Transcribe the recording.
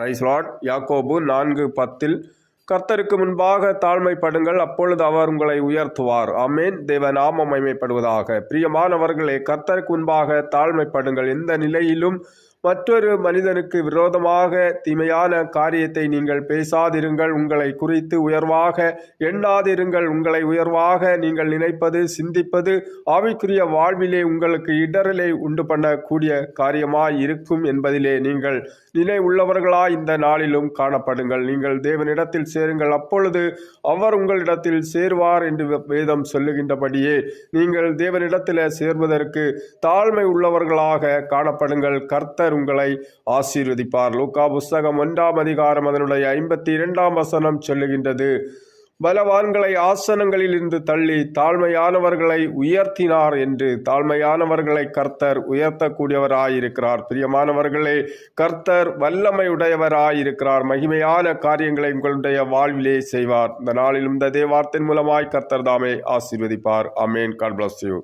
ரைஸ்லாட் யாக்கோபு நான்கு பத்தில் கர்த்தருக்கு முன்பாக தாழ்மைப்படுங்கள் அப்பொழுது அவர் உங்களை உயர்த்துவார். அமேன் தேவ நாமம் மைமைப்படுவதாக பிரியமானவர்களே கர்த்தருக்கு முன்பாக தாழ்மைப்படுங்கள். எந்த நிலையிலும் மற்றொரு மனிதனுக்கு விரோதமாக தீமையான காரியத்தை நீங்கள் பேசாதிருங்கள். உங்களை குறித்து உயர்வாக எண்ணாதிருங்கள். உங்களை உயர்வாக நீங்கள் நினைப்பது சிந்திப்பது ஆவிக்குரிய வாழ்விலே உங்களுக்கு இடரலை உண்டு பண்ணக்கூடிய காரியமாய் இருக்கும் என்பதிலே நீங்கள் நிலை உள்ளவர்களாய் இந்த நாளிலும் காணப்படுங்கள். நீங்கள் தேவனிடத்தில் சேருங்கள். அப்பொழுது அவர் உங்களிடத்தில் சேருவார் என்று வேதம் சொல்லுகின்றபடியே நீங்கள் தேவனிடத்தில் சேர்வதற்கு தாழ்மை உள்ளவர்களாக காணப்படுங்கள். கர்த்தர் கர்த்தர் உங்களை ஆசீர்வதிப்பார். லூக்கா புஸ்தகம் ஒன்றாம் அதிகாரம் அதனுடைய ஐம்பத்தி இரண்டாம் வசனம் சொல்லுகின்றது. பலவான்களை ஆசனங்களில் இருந்து தள்ளி தாழ்மையானவர்களை உயர்த்தினார் என்று தாழ்மையானவர்களை கர்த்தர் உயர்த்தக்கூடியவராயிருக்கிறார். பிரியமானவர்களே கர்த்தர் வல்லமையுடையவராயிருக்கிறார். மகிமையான காரியங்களை உங்களுடைய வாழ்விலே செய்வார். இந்த நாளிலும் இந்த தேவார்த்தின் மூலமாய் கர்த்தர் தாமே ஆசீர்வதிப்பார். அமேன் காட் பிளஸ் யூ